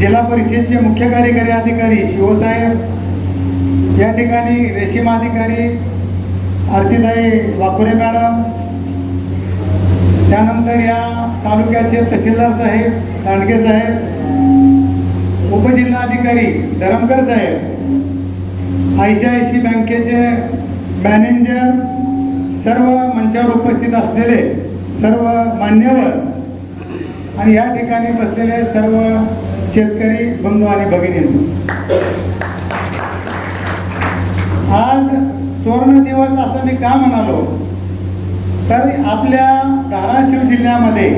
जिल्हा परिषदचे मुख्य कार्यकारी अधिकारी शिवसाहेब या ठिकाणी रेशीम अधिकारी आरतीताई वाकुरे मॅडम त्यानंतर या तालुक्याचे तहसीलदार साहेब दांडगे साहेब उपजिल्हाधिकारी धरमकर साहेब आय सी आय सी बँकेचे मॅनेजर सर्व मंचावर उपस्थित असलेले सर्व मान्यवर आणि या ठिकाणी बसलेले सर्व शेतकरी बंधू आणि भगिनी. आज सुवर्ण दिवस असं मी का म्हणालो? तर आपल्या धाराशिव जिल्ह्यामध्ये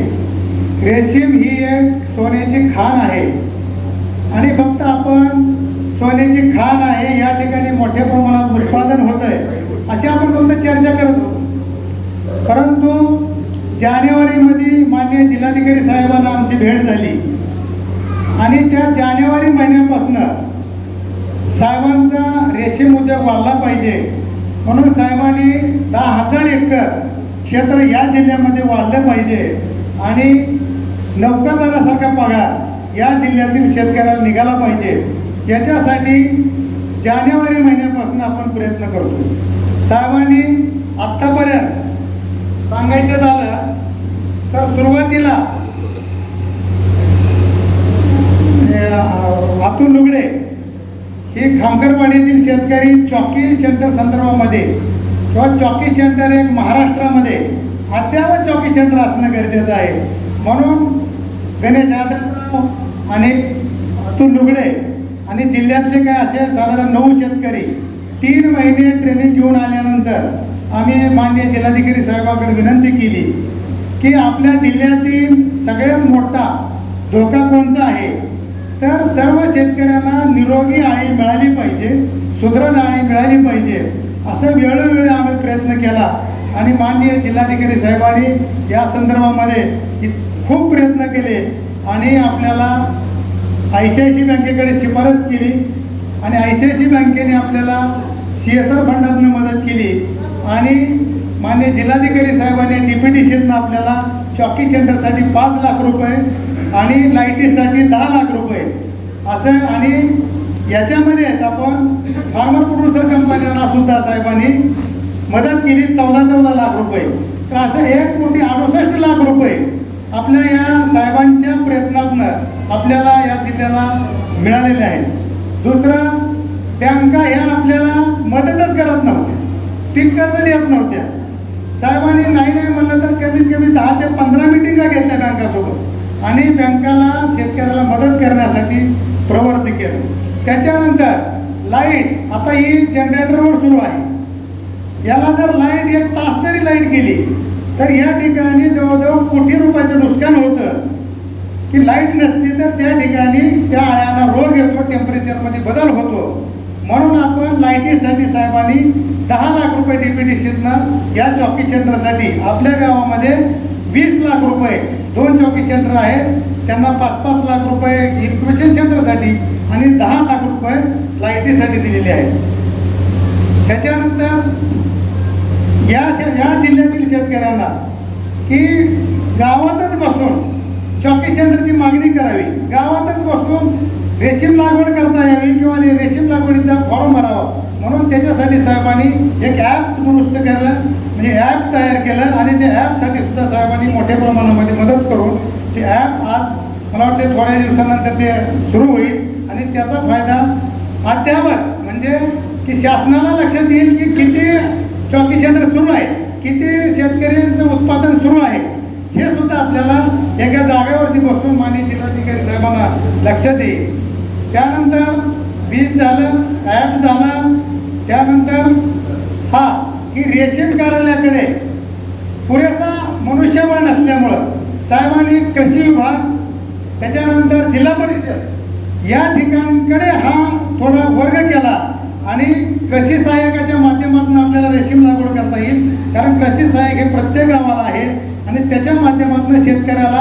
रेशीम ही एक सोन्याची खाण आहे. आणि फक्त आपण सोन्याची खाण आहे या ठिकाणी मोठ्या प्रमाणात उत्पादन होत आहे अशी आपण फक्त चर्चा करत होतो. परंतु जानेवारीमध्ये मान्य जिल्हाधिकारी साहेबांना आमची भेट झाली. आणि त्या जानेवारी महिन्यापासून साहेबांचा रेशीम उद्योग वाढला पाहिजे. म्हणून साहेबांनी दहा हजार एकर क्षेत्र या जिल्ह्यामध्ये वाढलं पाहिजे. आणि नौकादारासारखा पगार या जिल्ह्यातील शेतकऱ्याला निघाला पाहिजे. याच्यासाठी जानेवारी महिन्यापासून आपण प्रयत्न करतो. साहेबांनी आत्तापर्यंत सांगायचं झालं तर सुरुवातीला हे, अं, अतुल लुगडे ही खामकरवाडीतील शेतकरी चॉकी सेंटर संदर्भामध्ये किंवा चॉकी सेंटर एक महाराष्ट्रामध्ये अद्यावत चॉकी सेंटर असणं गरजेचं आहे. म्हणून गणेश यादव आणि अतुल लुगडे आणि जिल्ह्यातले काय असे साधारण नऊ शेतकरी तीन महिने ट्रेनिंग घेऊन आल्यानंतर आम्ही मान्य जिल्हाधिकारी साहेबाकडे विनंती केली की आपल्या जिल्ह्यातील सगळ्यात मोठा धोका कोणता आहे? तर सर्व शेतकऱ्यांना निरोगी आळी मिळाली पाहिजे सुदृढ आळी मिळाली पाहिजे असं वेळोवेळी आम्ही प्रयत्न केला. आणि माननीय जिल्हाधिकारी साहेबांनी या संदर्भामध्ये खूप प्रयत्न केले आणि आपल्याला आय सी आय सी बँकेकडे शिफारस केली आणि आय सी आय सी बँकेने आपल्याला सी एस आर फंडातून मदत केली. आणि मान्य जिल्हाधिकारी साहेबांनी डी पी डी शेतनं आपल्याला चॉकी सेंटरसाठी पाच लाख रुपये आणि लाईटीसाठी दहा लाख रुपये. असं आणि याच्यामध्येच आपण फार्मर प्रोड्युसर कंपन्यांना सुद्धा साहेबांनी मदत केली चौदा चौदा लाख रुपये. तर असं एक कोटी अडुसष्ट लाख रुपये आपल्या या साहेबांच्या प्रयत्नातनं आपल्याला या जिल्ह्याला मिळालेले आहेत. दुसरं बँका ह्या आपल्याला मदतच करत नव्हत्या. पीक कर्ज देत नव्हत्या. साहेबांनी नाही नाही म्हणलं तर कमीत कमी दहा ते पंधरा मिटिंगा घेतल्या बँकासोबत? आणि बँकाला शेतकऱ्याला मदत करण्यासाठी प्रवृत्त केलं. त्याच्यानंतर लाइट आता ही जनरेटरवर सुरू आहे. याला जर लाइट एक तास तरी लाइट गेली तर या ठिकाणी जवळजवळ कोटी रुपयाचं नुकसान होतं. की लाइट नसली तर त्या ठिकाणी त्या आळ्यांना रोग येतो टेम्परेचरमध्ये बदल होतो. म्हणून आपण लाईटीसाठी साहेबांनी दहा लाख रुपये डीपीडीसीतनं या चॉकी सेंटरसाठी आपल्या गावामध्ये वीस लाख रुपये दोन चौकी सेंटर आहेत त्यांना पाच पाच लाख रुपये इन्क्युबेशन सेंटरसाठी आणि दहा लाख रुपये लाईटीसाठी दिलेले आहेत. त्याच्यानंतर या शे- या जिल्ह्यातील शेतकऱ्यांना की गावातच बसून चॉकी सेंटरची मागणी करावी. गावातच बसून रेशीम लागवड करता यावी किंवा रेशीम लागवडीचा फॉर्म भरावा. म्हणून त्याच्यासाठी साहेबांनी एक ॲप दुरुस्त केलं म्हणजे ॲप तयार केलं आणि ते ॲपसाठी सुद्धा साहेबांनी मोठ्या प्रमाणामध्ये मदत करून ते ॲप आज मला वाटते थोड्या दिवसानंतर ते सुरू होईल. आणि त्याचा फायदा अद्यावत म्हणजे की शासनाला लक्षात येईल की किती चौकी सेंटर सुरू आहे किती शेतकऱ्यांचं उत्पादन सुरू आहे हे सुद्धा आपल्याला एका जागेवरती बसून मान्य जिल्हाधिकारी साहेबांना लक्षात येईल. त्यानंतर बीज झालं ॲप झालं त्यानंतर हा की रेशीम कार्यालयाकडे पुरेसा मनुष्यबळ नसल्यामुळं साहेबांनी कृषी विभाग त्याच्यानंतर जिल्हा परिषद या ठिकाणकडे हा थोडा वर्ग केला आणि कृषी सहाय्यकाच्या माध्यमातून आपल्याला रेशीम लागवड करता येईल. कारण कृषी सहाय्यक हे प्रत्येक गावाला आहे आणि त्याच्या माध्यमातून शेतकऱ्याला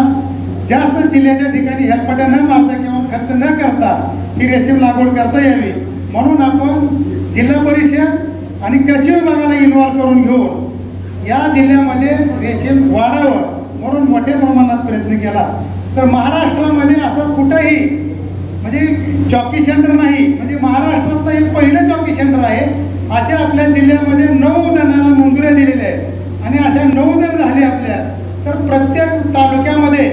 जास्त जिल्ह्याच्या ठिकाणी हेलपट्या न मारता किंवा खर्च न करता ही रेशीम लागवड करता यावी. म्हणून आपण जिल्हा परिषद आणि कृषी विभागाला इन्व्हॉल्व करून घेऊन या जिल्ह्यामध्ये रेशीम वाढावं म्हणून मोठ्या प्रमाणात प्रयत्न केला. तर महाराष्ट्रामध्ये असं कुठंही म्हणजे चॉकी सेंटर नाही म्हणजे महाराष्ट्रातलं एक पहिलं चॉकी सेंटर आहे अशा आपल्या जिल्ह्यामध्ये नऊ जणांना मंजुऱ्या दिलेल्या आहेत आणि अशा नऊ जण झाले आपल्या तर प्रत्येक तालुक्यामध्ये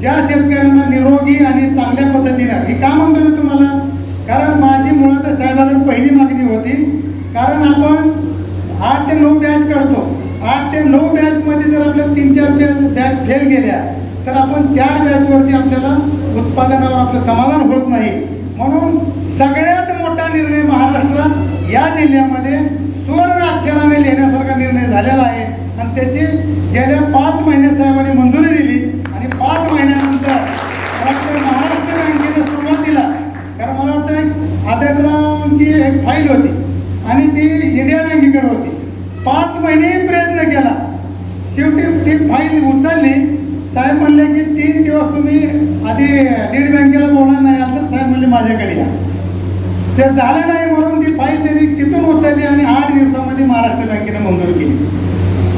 ज्या शेतकऱ्यांना निरोगी आणि चांगल्या पद्धतीनं हे का म्हणतो मी तुम्हाला? कारण माझी मुळात साहेबांना पहिली मागणी होती कारण आपण आठ ते नऊ बॅच काढतो आठ ते नऊ बॅचमध्ये जर आपल्या तीन चार बॅच बॅच फेल गेल्या तर आपण चार बॅचवरती आपल्याला उत्पादनावर आपलं समाधान होत नाही. म्हणून सगळ्यात मोठा निर्णय महाराष्ट्रात या जिल्ह्यामध्ये सुवर्ण अक्षराने लिहिण्यासारखा निर्णय झालेला आहे. आणि त्याची गेल्या पाच महिन्यात साहेबांनी मंजुरी दिली. आणि पाच महिन्यानंतर महाराष्ट्र बँकेने सुरुवातीला कारण मला वाटतं आदररावची एक फाईल होती. आणि ती इंडिया बँकेकडे होती. पाच महिने प्रयत्न केला. शेवटी ती फाईल उचलली. साहेब म्हणले की तीन दिवस तुम्ही आधी लीड बँकेला बोलणार नाही आता तर साहेब म्हणले माझ्याकडे या. ते झालं नाही म्हणून ती फाईल त्यांनी तिथून उचलली आणि आठ दिवसामध्ये महाराष्ट्र बँकेने मंजूर केली.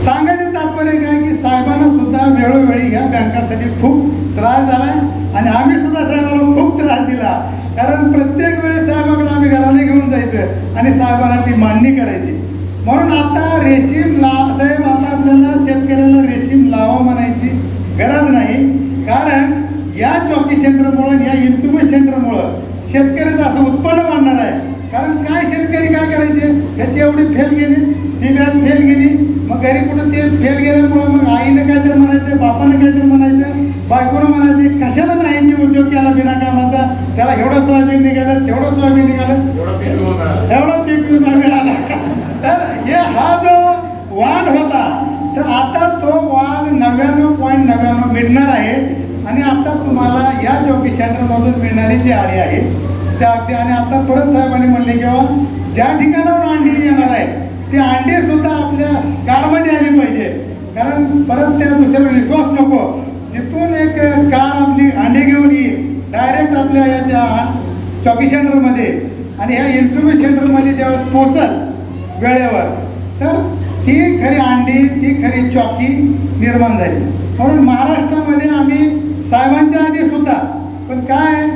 सांगायचं तात्पर्य काय की साहेबांना सुद्धा वेळोवेळी ह्या बँकांसाठी खूप त्रास झाला आणि आम्ही सुद्धा साहेबांना खूप त्रास दिला. कारण प्रत्येक वेळेस साहेबाकडे आम्ही घराला घेऊन जायचं. आणि साहेबांना ती मांडणी करायची. म्हणून आता रेशीम ला साहेब आता आपल्याला शेतकऱ्याला रेशीम लावा म्हणायची गरज नाही. कारण या चौकी सेंटरमुळं या इन्क्युबेट सेंटरमुळं शेतकऱ्याचं असं उत्पन्न वाढणार आहे. कारण काय शेतकरी काय करायचे? त्याची एवढी फेल गेली ती व्याज फेल गेली मग घरी कुठं ते फेल गेल्यामुळं मग आईनं काहीतरी म्हणायचं बापानं काहीतरी म्हणायचं बायकोनं म्हणायचे कशाला नाही? यांनी उद्योग केला बिना कामाचा. त्याला एवढं सोयाबीन निघालं तेवढं सोयाबीन निघालं. एवढा पीक विमा मिळाला तर हे हा जो वाद होता तर आता तो वाद नव्याण्णव पॉईंट नव्याण्णव मिळणार आहे. आणि आता तुम्हाला या चौकी सेंटरमधून मिळणारी जी आळी आहे त्या अगदी आणि आता परत साहेबांनी म्हणले किंवा ज्या ठिकाणावर अंडी येणार आहे ती अंडी सुद्धा आपल्या कारमध्ये आली पाहिजे. कारण परत त्या दुसऱ्यावर विश्वास नको. तिथून एक कार आपली अंडे घेऊन येईल. डायरेक्ट आपल्या याच्या चॉकी सेंटरमध्ये. आणि ह्या इन्क्युबेशन सेंटरमध्ये ज्यावेळेस पोचल वेळेवर तर ती खरी अंडी ती खरी चॉकी निर्माण झाली. म्हणून महाराष्ट्रामध्ये आम्ही साहेबांच्या आधी सुद्धा पण काय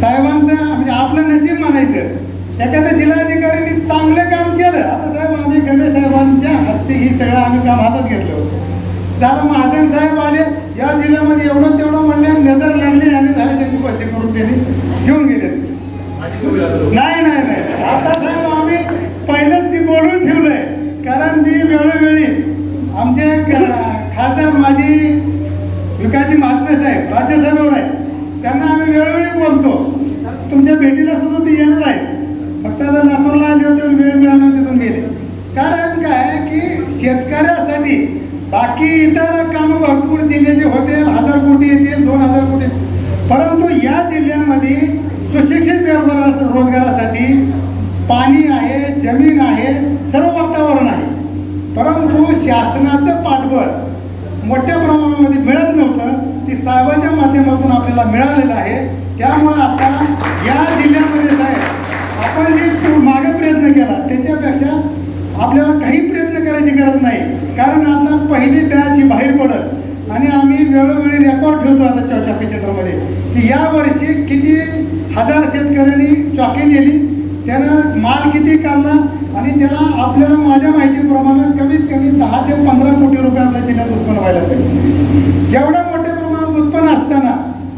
साहेबांचं म्हणजे आपलं नशीब म्हणायचं. एखाद्या जिल्हाधिकाऱ्यांनी चांगलं काम केलं. आता साहेब आम्ही गणेश साहेबांच्या हस्ते ही सगळं आम्ही काम हातात घेतलं होतं. त्याला महाजन साहेब आले या जिल्ह्यामध्ये एवढं तेवढं म्हणले नजर लागली आणि झाले त्याची पद्धती करून त्यांनी घेऊन गेले. नाही नाही नाही. आता साहेब आम्ही पहिलंच ती बोलून ठेवलंय. कारण मी वेळोवेळी आमचे खासदार माझी विकासजी महात्मे साहेब राज्यसभेवर आहे त्यांना आम्ही वेळोवेळी बोलतो. तर तुमच्या भेटीला सुद्धा ते येणार आहे. फक्त आता लातूरला आले होते वेळ मिळाला तिथून गेले. कारण काय की शेतकऱ्यासाठी बाकी इतर कामं भरपूर जिल्ह्याचे होते हजार कोटी येतील दोन हजार कोटी परंतु या जिल्ह्यामध्ये सुशिक्षित बेरोजगार रोजगारासाठी पाणी आहे जमीन आहे सर्व वातावरण आहे. परंतु शासनाचं पाठबळ मोठ्या प्रमाणामध्ये मिळत नव्हतं. ती साहेबाच्या माध्यमातून आपल्याला मिळालेलं आहे. त्यामुळं आता या जिल्ह्यामध्ये साहेब आपण जे मागे प्रयत्न केला त्याच्यापेक्षा आपल्याला काही करण्याची गरज नाही. कारण आता पहिली बॅच ही बाहेर पडत. आणि आम्ही वेळोवेळी रेकॉर्ड ठेवतो आता चौ चॉकी क्षेत्रामध्ये. की या वर्षी किती हजार शेतकऱ्यांनी चॉकी नेली त्यानं माल किती काढला आणि त्याला आपल्याला माझ्या माहितीप्रमाणे कमीत कमी दहा ते पंधरा कोटी रुपये आपल्या जिल्ह्यात उत्पन्न व्हायला पाहिजे एवढ्या मोठ्या प्रमाणात उत्पन्न असताना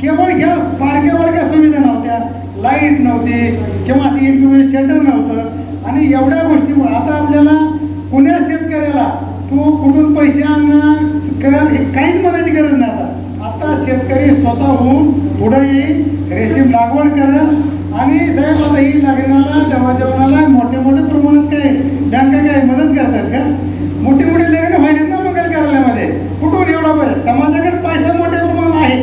केवळ ह्या बारक्या बारक्या सुविधा नव्हत्या. लाइट नव्हती किंवा असं इन्क्युबेशन शेल्टर नव्हतं. आणि एवढ्या गोष्टीमुळे आता आपल्याला पुण्या शेतकऱ्याला तू कुठून पैसे आणणार? कर हे काहीच म्हणायची गरज नाही आता. आता शेतकरी स्वतःहून पुढे येईल रेशीम लागवड करेल. आणि साहेब आता ही लग्नाला जेवणाला मोठ्या मोठ्या प्रमाणात काय बँका काय मदत करतात का? मोठी मोठी लग्न व्हायचे ना मग कार्यालयामध्ये. कुठून एवढा पैसा? समाजाकडे पैसा मोठ्या प्रमाणात आहे.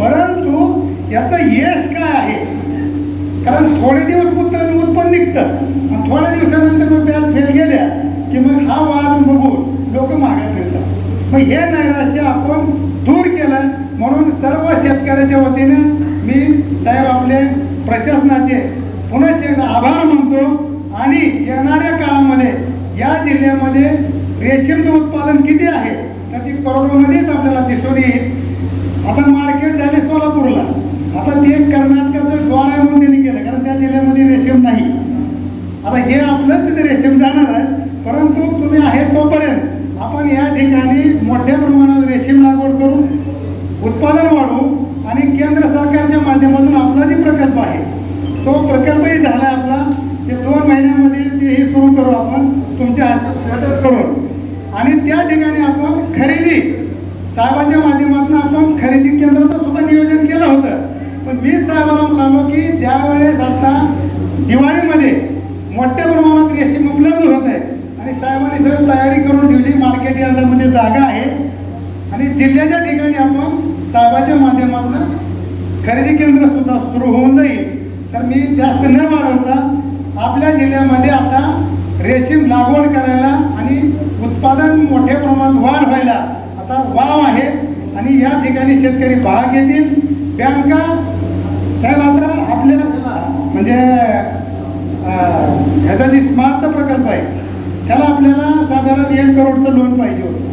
परंतु याचं यश काय आहे? कारण थोडे दिवस उत्तर उत्पन्न निघतं. आणि थोड्या दिवसानंतर मग व्याज फेल गेल्या. की मग हा वाद बघून लोक मागे फिरतात. मग हे नैराश्य आपण दूर केलं म्हणून सर्व शेतकऱ्याच्या वतीनं मी साहेब आपले प्रशासनाचे पुन्हा एकदा आभार मानतो. आणि येणाऱ्या काळामध्ये या जिल्ह्यामध्ये रेशीमचं उत्पादन किती आहे तर ती करोडोमध्येच आपल्याला दिसून येईल. आता मार्केट झाले सोलापूरला. आता ते कर्नाटकाचं द्वार आहे म्हणून त्यांनी केलं कारण त्या जिल्ह्यामध्ये रेशीम नाही. आता हे आपलंच तिथे रेशीम जाणार आहे. परंतु तुम्ही आहे तोपर्यंत आपण या ठिकाणी मोठ्या प्रमाणात रेशीम लागवड करून उत्पादन वाढवू आणि केंद्र सरकारच्या माध्यमातून आपला जे प्रकल्प आहे तो प्रकल्पही झाला आहे आपला. ते दोन महिन्यामध्ये तेही सुरू करू आपण तुमच्या हस्ते करून. आणि त्या ठिकाणी आपण खरेदी साहेबाच्या माध्यमातून आपण खरेदी केंद्राचं सुद्धा नियोजन केलं होतं. पण मी साहेबाला म्हणालो की ज्या वेळेस आता दिवाळीमध्ये मोठ्या प्रमाणात रेशीम उपलब्ध होत आहे आणि साहेबांनी सगळी तयारी करून ठेवली. मार्केट यार्डामध्ये जागा आहे. आणि जिल्ह्याच्या ठिकाणी आपण साहेबाच्या माध्यमातून खरेदी केंद्र सुद्धा सुरू होऊन जाईल. तर मी जास्त न वाढवता आपल्या जिल्ह्यामध्ये आता रेशीम लागवड करायला आणि उत्पादन मोठ्या प्रमाणात वाढ व्हायला आता वाव आहे. आणि या ठिकाणी शेतकरी भाग घेतील. बँका साहेब आता आपल्याला म्हणजे ह्याचा जे स्मार्टचा प्रकल्प आहे त्याला आपल्याला साधारण एक करोडचं लोन पाहिजे होतं.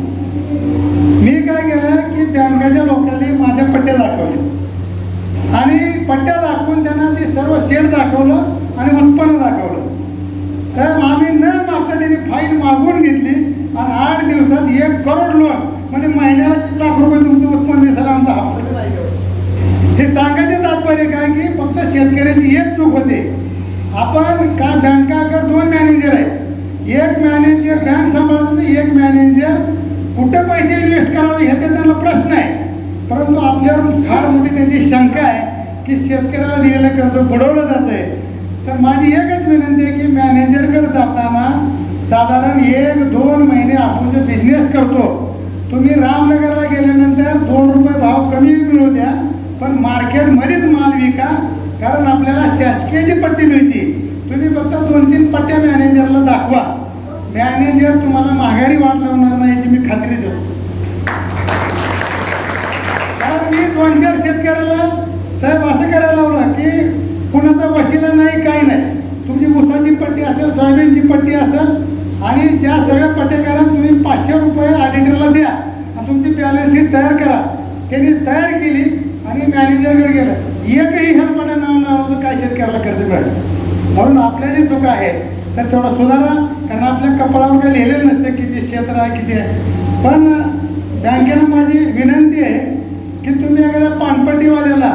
मी काय केलं की बँकाच्या लोकांनी माझ्या पट्ट्या दाखवल्या आणि पट्ट्या दाखवून त्यांना ते सर्व शेड दाखवलं आणि उत्पन्न दाखवलं. साहेब आम्ही न मागता त्यांनी फाईल मागून घेतली आणि आठ दिवसात एक करोड लोन म्हणजे महिन्याला एक लाख रुपये तुमचं उत्पन्न दिसायला आमचा हप्ता नाही हे सांगायचे तात्पर्य काय की फक्त शेतकऱ्याची एक चूक होते. आपण का बँकाकडे दोन मॅनेजर आहेत? एक मॅनेजर बँक सांभाळतो एक मॅनेजर कुठे पैसे इन्व्हेस्ट करावे ह्याचा त्यांना प्रश्न आहे. परंतु आपल्यावर फार मोठी त्यांची शंका आहे की शेतकऱ्याला दिलेलं कर्ज बुडवलं जात आहे तर माझी एकच विनंती आहे की मॅनेजरकडे जाताना साधारण एक दोन महिने आपण जो बिझनेस करतो तुम्ही रामनगरला गेल्यानंतर दोन रुपये भाव कमी मिळू द्या पण मार्केटमध्येच माल विका कारण आपल्याला शासकीयची पट्टी मिळते तुम्ही फक्त दोन तीन पट्ट्या मॅनेजरला दाखवा. मॅनेजर तुम्हाला माघारी वाट लावणार नाही याची मी खात्री देतो. कारण मी दोन चार शेतकऱ्याला साहेब असं करायला लावलं की कुणाचा वशिला नाही काही नाही. तुमची ऊसाची पट्टी असेल सोयाबीनची पट्टी असेल आणि ज्या सगळ्या पट्ट्या तुम्ही पाचशे रुपये ऑडिटरला द्या आणि तुमची बॅलन्स शीट तयार करा. त्यांनी तयार केली आणि मॅनेजरकडे गेलं. एकही हेल्पडा नाव नाव काय शेतकऱ्याला कर्ज मिळालं? म्हणून आपल्या जे चुका आहेत तर थोडं सुधारा. कारण आपल्या कपाळावर काही लिहिलेलं नसतं किती क्षेत्र आहे किती आहे. पण बँकेनं माझी विनंती आहे की तुम्ही एखाद्या पानपट्टीवाल्याला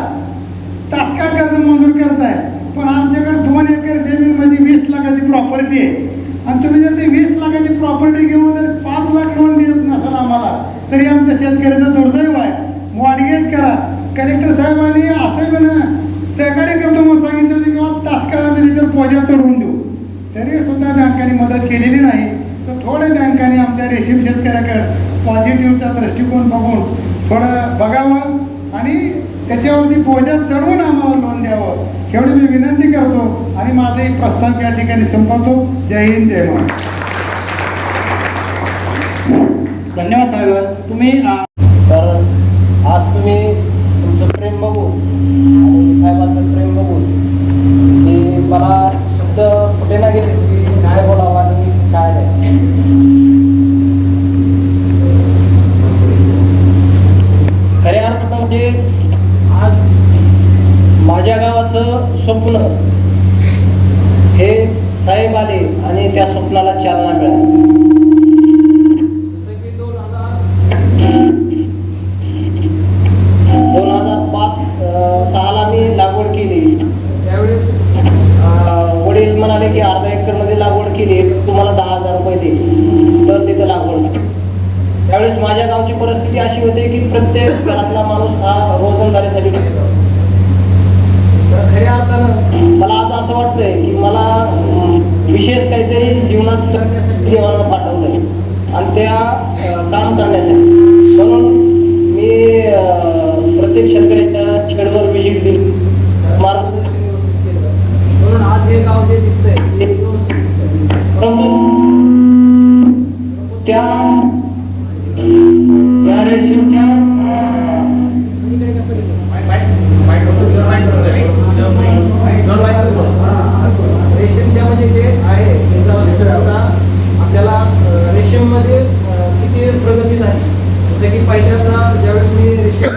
तात्काळ कर्ज मंजूर करताय. पण आमच्याकडे दोन एकर जमीन म्हणजे वीस लाखाची प्रॉपर्टी आहे. आणि तुम्ही जर ते वीस लाखाची प्रॉपर्टी घेऊन जर पाच लाख लोन देत नसाल आम्हाला तरी आमच्या शेतकऱ्याचं दुर्दैव आहे. मॉडगेज करा. कलेक्टर साहेबांनी असं सहकार्य करतो म्हणून सांगितलं होतं किंवा तात्काळ आम्ही त्याच्यावर पोजा चढवून तरी सुद्धा बँकांनी मदत केलेली नाही. तर थोड्या बँकांनी आमच्या रेशीम शेतकऱ्याकडे पॉझिटिव्हचा दृष्टिकोन बघून थोडं बघावं आणि त्याच्यावरती बोजा चढवून आम्हाला लोन द्यावं. एवढी मी विनंती करतो आणि माझं एक प्रस्ताव या ठिकाणी संपवतो. जय हिंद जय महाराष्ट्र. धन्यवाद साहेब. तुम्ही तर आज तुम्ही तुमचं प्रेम बघू वाटतंय की मला विशेष काहीतरी जीवनात करण्यासाठी देवानं पाठवलंय. आणि त्या काम करण्यासाठी. म्हणून मी प्रत्येक शेतकऱ्याच्या छेडवर विजिट दिली म्हणून आज हे गाव जे दिसतंय त्या म्हणजे जे आहे. त्याचा आता आपल्याला रेशीममध्ये किती प्रगती झाली. जसं की पहिल्यांदा ज्यावेळेस मी रेशीम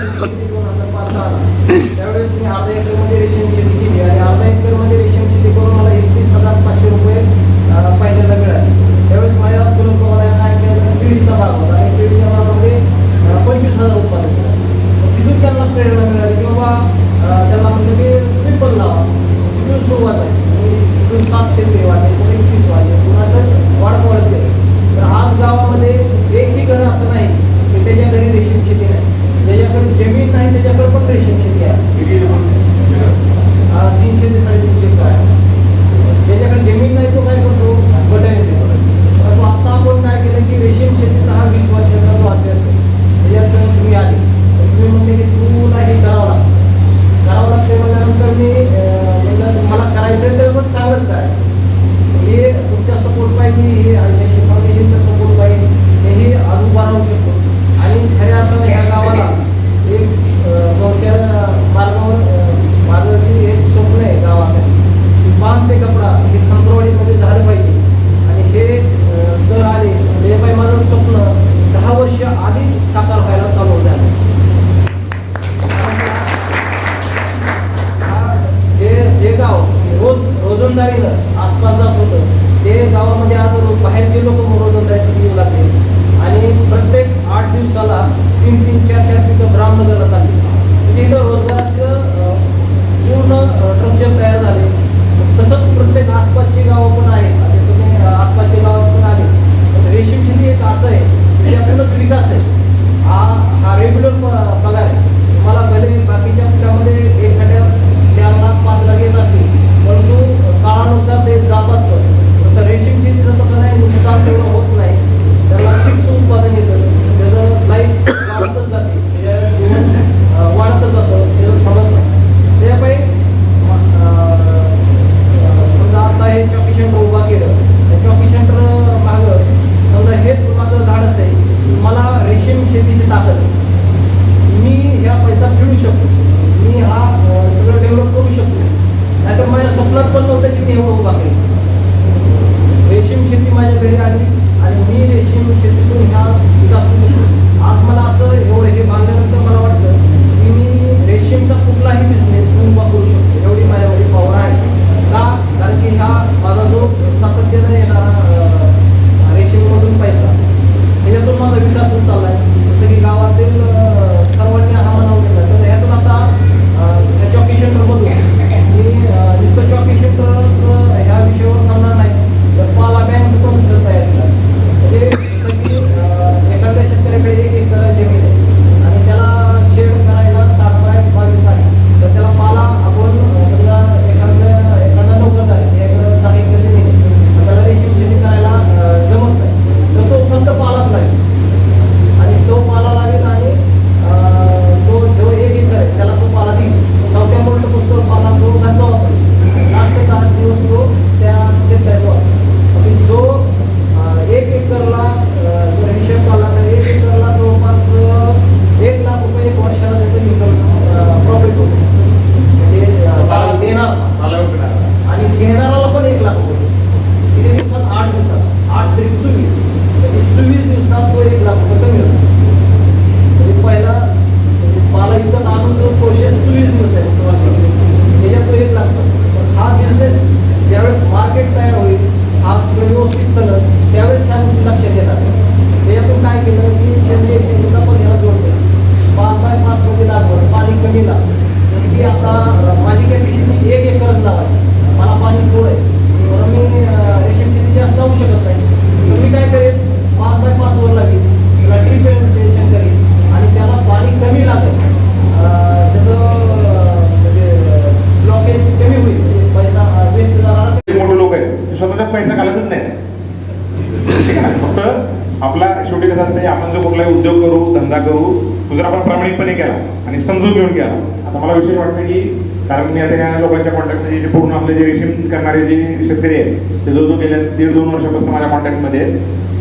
प्रयत्नाने केला आणि समजून घेऊन केला आता मला विशेष वाटतं की कारण मी आता या लोकांच्या कॉन्टॅक्टमध्ये जे पूर्ण आपले जे रेशीम करणारे जे शेतकरी आहेत ते जो जो गेल्या दीड दोन वर्षापासून माझ्या कॉन्टॅक्टमध्ये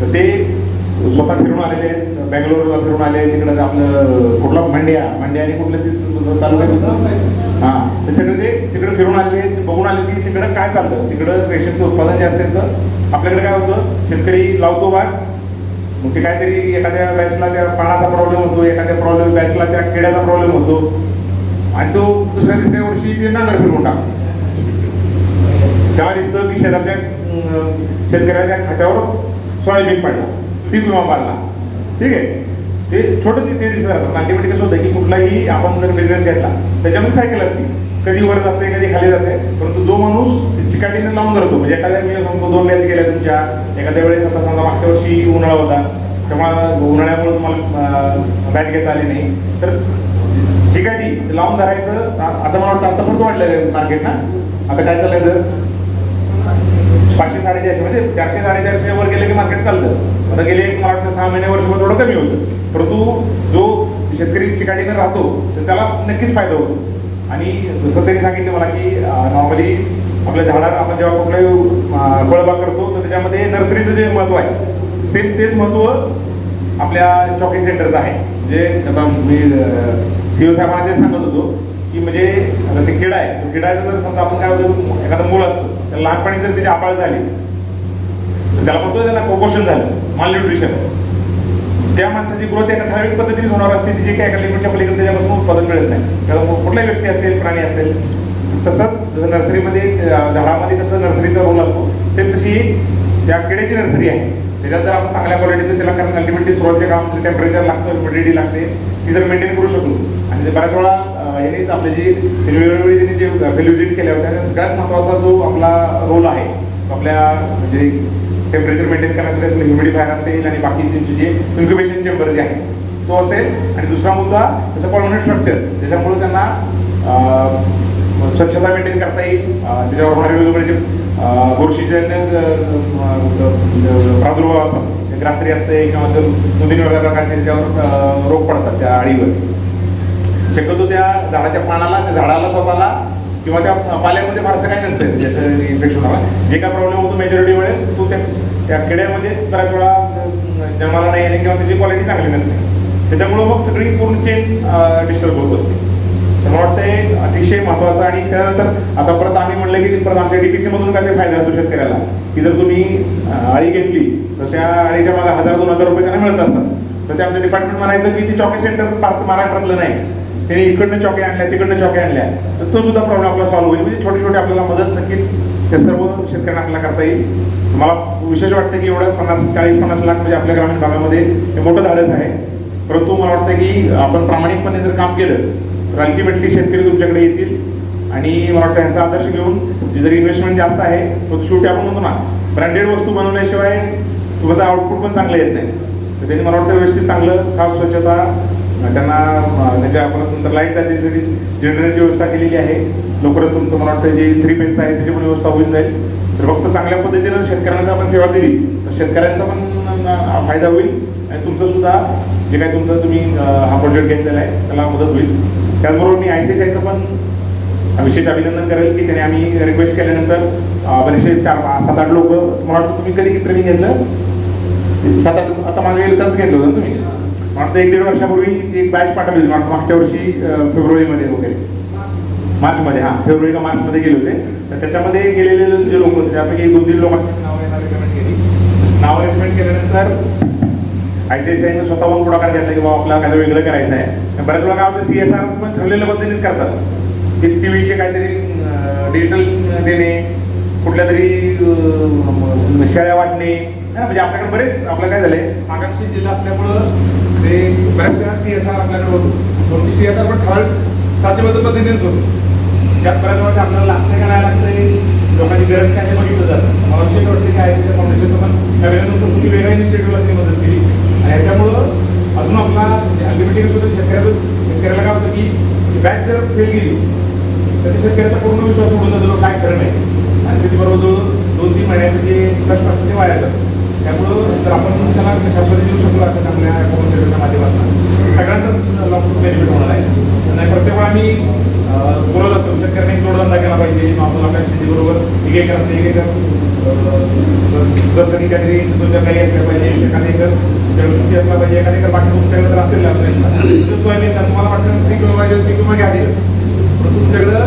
तर ते स्वतः फिरून आलेले आहेत. बँगलोरला फिरून आले तिकडं आपलं कुठला मांड्या मांड्या आणि कुठलं तालुक्यात? हां. त्याच्याकडे ते तिकडे फिरून आले बघून आले की तिकडं काय चालतं? तिकडं रेशनचं उत्पादन जे असेल तर आपल्याकडे काय होतं? शेतकरी लावतो बाग मग ते काहीतरी एखाद्या बॅचला त्या पाण्याचा प्रॉब्लेम होतो एखाद्या प्रॉब्लेम बॅचला त्या खेड्याचा प्रॉब्लेम होतो. आणि तो दुसऱ्या तिसऱ्या वर्षी ते नांगर फिरवून टाक तेव्हा दिसतं की शेताच्या शेतकऱ्याच्या खात्यावर सोयाबीन पडला पीक विमा पाडला. ठीक आहे? ते छोटं ते दिसत राहतं अल्टिमेटली कसं होतं की कुठलाही आपण जर बिझनेस घेतला त्याच्यामध्ये सायकल असतील कधी वर जाते कधी खाली जाते परंतु जो माणूस चिकाटीने लावून धरतो म्हणजे एखाद्या मी सांगतो दोन मॅच गेल्या तुमच्या एखाद्या वेळेस आता समजा मागच्या वर्षी उन्हाळा होता त्यामुळे उन्हाळ्यामुळे तुम्हाला मॅच घेता आली नाही. तर चिकाटी लावून धरायचं आता मला वाटतं आता पण वाढलं मार्केट ना? आता काय चाललंय तर? पाचशे साडेचारशे म्हणजे चारशे साडेचारशे वर गेले की मार्केट चालतं. आता गेले एक मला वाटतं सहा महिने वर्षभर थोडं कमी होतं. परंतु जो शेतकरी चिकाटीनं राहतो तर त्याला नक्कीच फायदा होतो. आणि दुसरं त्यांनी सांगितलं मला की नॉर्मली आपल्या झाडाला आपण जेव्हा कुठलाही फळबाग करतो तर त्याच्यामध्ये नर्सरीचं जे महत्त्व आहे सेम तेच महत्त्व आपल्या चॉकी सेंटरचं आहे. म्हणजे आता मी सीओ साहेबांना ते सांगत होतो की म्हणजे आता ते किडा आहे तो किडाचं जर समजा आपण काय होतो एखादं मूळ असतं तर लहानपणी जर त्याची आपाळ झाली तर त्याला म्हणतो त्याला प्रपोशन झालं माल न्यूट्रिशन त्या माणसाची ग्रोथ एका ठराविक पद्धतीने होणार असते जी काय एका लिमिटच्या पलीकडे त्याच्यापासून उत्पादन मिळत नाही. त्याला कुठलाही व्यक्ती असेल प्राणी असेल? तसंच नर्सरीमध्ये झाडामध्ये कसं नर्सरीचा रोल असतो सेम तशी त्या किड्याची नर्सरी आहे त्याच्यात जर आपण चांगल्या क्वालिटीचं त्याला कारण अल्टिमेटली स्टोरचे काम म्हणजे टेम्परेचर लागतं ह्युमिडिटी लागते ती जर मेंटेन करू शकलो. आणि बऱ्याच वेळा यांनी आपले जी वेळोवेळी त्यांनी जे व्हॅल्युजिट केल्या होत्या सगळ्यात महत्त्वाचा जो आपला रोल आहे आपल्या म्हणजे टेम्परेचर मेंटेन करण्यासाठी असेल ह्युमिडिफायर असेल आणि बाकी त्यांचे जे इन्क्युबेशन चेंबर जे आहे तो असेल. आणि दुसरा मुद्दा त्याचं परमनंट स्ट्रक्चर त्याच्यामुळे त्यांना स्वच्छता मेंटेन करता येईल. त्याच्यावर होणारे वेगवेगळे जे बुरशीजन्य प्रादुर्भाव असतात ग्रासरी असते किंवा जर वेगळ्या प्रकारचे त्याच्यावर रोग पडतात त्या आळीवर. शक्यतो त्या झाडाच्या पानाला त्या झाडाला स्वतःला किंवा त्या पाल्यामध्ये फारसं काही नसतं ज्याचं इन्फेक्शन होणार जे काय प्रॉब्लेम होतो मेजॉरिटी वेळेस तो त्या त्या किड्यामध्येच बऱ्याच वेळा जन्माला नाही येणे किंवा त्याची क्वालिटी चांगली नसते. त्याच्यामुळं मग सगळी पूर्ण चेन डिस्टर्ब होत असते. मला वाटतं हे अतिशय महत्त्वाचं आणि त्यानंतर आता परत आम्ही म्हटलं की परत आमच्या डीपीसी मधून काय फायदा असतो शेतकऱ्याला की जर तुम्ही अळी घेतली तर त्या अळीच्या मागे हजार दोन हजार रुपये त्यांना मिळत असतात. तर ते आमचं डिपार्टमेंट म्हणायचं की ती चॉकी सेंटर महाराष्ट्रातलं नाही. त्यांनी इकडनं चॉके आणल्या तिकडनं चॉके आणल्या. तर तो सुद्धा प्रॉब्लेम आपला सॉल्व्ह होईल. म्हणजे छोटे छोटे आपल्याला मदत नक्कीच त्या सर्व शेतकऱ्यांना आपल्याला करता येईल. मला विशेष वाटतं की एवढं पन्नास चाळीस पन्नास लाख म्हणजे आपल्या ग्रामीण भागामध्ये हे मोठं धाडस आहे. परंतु मला वाटतं की आपण प्रामाणिकपणे जर काम केलं तर अल्टिमेटली शेतकरी तुमच्याकडे येतील. आणि मला वाटतं यांचा आदर्श घेऊन जी इन्व्हेस्टमेंट जास्त आहे तो शेवटी आपण म्हणतो ना ब्रँडेड वस्तू बनवल्याशिवाय तुम्हाला आउटपुट पण चांगलं येत नाही. तर त्यांनी मला वाटतं व्यवस्थित चांगलं साफ स्वच्छता त्यांना त्याच्या आपण नंतर लाइट जाण्यासाठी जनरेटरची व्यवस्था केलेली आहे लवकरच तुमचं मला वाटतं जे थ्री पेन्स आहे त्याची पण व्यवस्था होऊन जाईल. तर फक्त चांगल्या पद्धतीनं शेतकऱ्यांना आपण सेवा दिली तर शेतकऱ्यांचा पण फायदा होईल. आणि तुमचं सुद्धा जे काही तुमचं तुम्ही हा प्रोजेक्ट घेतलेला आहे त्याला मदत होईल. त्याचबरोबर मी आय सी सी आयचं पण विशेष अभिनंदन करेल की त्याने आम्ही रिक्वेस्ट केल्यानंतर बरेचसे चार सात आठ लोक मला वाटतं तुम्ही कधी ट्रेनिंग घेतलं? सात आठ आता मागे येताच घेतलं होतं तुम्ही? वाटतं एक दीड वर्षापूर्वी एक बॅच पाठवली होती. वाटतं मागच्या वर्षी फेब्रुवारीमध्ये वगैरे मार्चमध्ये हां. फेब्रुवारी का मार्चमध्ये गेले होते. तर त्याच्यामध्ये गेलेले जे लोक होते त्यापैकी दोन तीन लोकांची नावं रेकमेंड केली. नावं रेकमेंड केल्यानंतर आय सी आय सी आयनं स्वतःहून पुढाकार घेतला की बाबा आपल्याला काहीतरी वेगळं करायचं आहे. बऱ्याच वेळा काय होतं सी एस आर पण ठरलेल्या पद्धतीनेच करतात. की टी व्हीचे काहीतरी डिजिटल देणे कुठल्या तरी शेळ्या वाटणे. ना, म्हणजे आपल्याकडे बरेच आपलं काय झालंय आकांक्षी जिल्हा असल्यामुळं ते बऱ्याचशा सी एस आर आपल्याकडे होतो. दोन सी एस आर पण ठळ साचेबद्दल पद्धतीनेच होतो. त्यात बऱ्याच वेळा आपल्याला लागते का नाही लागते लोकांची गरज काय बघितलं जातं. मला विशेष वाटते काय त्या फाउंडेशनचं पण त्यावेळेनंतर तुम्ही वेगळ्या इनिशिएटिव्हला मदत केली. आणि याच्यामुळं अजून आपला म्हणजे अल्टिमेटली सुद्धा शेतकऱ्याचं शेतकऱ्याला काय होतं की बॅच जर फेल गेली तर ते शेतकऱ्याचा पूर्ण विश्वास उडून जातो काय खरं नाही. आणि त्याची बरोबर जो दोन तीन महिन्याचे जे कष्ट असतं ते वाया जातं त्यामुळं जर आपण त्याला शाश्वती देऊ शकलो असं चांगल्या कॉन्सेप्टच्या माध्यमातून सगळ्यांचाच लॉकडाऊन बेनिफिट होणार आहे. आणि प्रत्येक वेळा आम्ही बोलत असतो शेतकऱ्यांनी एक जोडधंदा केला पाहिजे. मग आपण आपल्या शेतीबरोबर एक एक असते एक एक जसं काहीतरी तुमच्या काही असल्या पाहिजे. एखादी एकर जळमुखी असला पाहिजे एखादी एकर बाकी तुमच्याकडे तर असेल आपल्याला. सोयाबीन तुम्हाला वाटतं पीक विमा पाहिजे पीक विमा घ्या तुमच्याकडं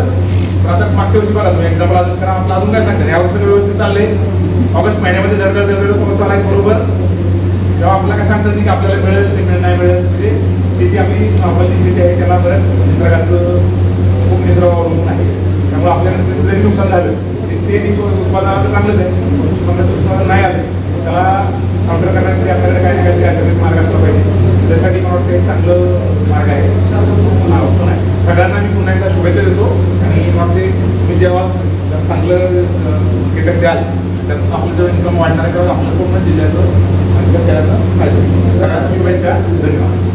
आता मागच्या वर्षी बघा तुम्ही एक्झाम्पल अजून करा आपलं अजून काय सांगतात? या सगळं व्यवस्थित चाललंय. ऑगस्ट महिन्यामध्ये दर दरदर दर पाऊस आला बरोबर. तेव्हा आपल्याला काय सांगतात की आपल्याला मिळेल ते मिळेल नाही मिळेल ते शेती आपली आपली शेती आहे त्याला बऱ्याच निसर्गाचं खूप निसर्गावर अवलंबून आहे. त्यामुळे आपल्याकडे जरी नुकसान झालं. ते उत्पादनाचं चांगलंच आहे. पण समजा उत्पादन नाही आलं. त्याला काउंटर करण्यासाठी आपल्याकडे काही ना काहीतरी अल्टरनेट मार्ग असला पाहिजे. त्यासाठी मला वाटतं एक चांगलं मार्ग आहे. पण आहे. सगळ्यांना मी पुन्हा एकदा शुभेच्छा देतो. जेव्हा चांगलं क्रिकेट द्याल तर आपलं जो इन्कम वाढणार किंवा आपलं पूर्ण जिल्ह्याचं असं त्याचं फायदा शुभेच्छा धन्यवाद.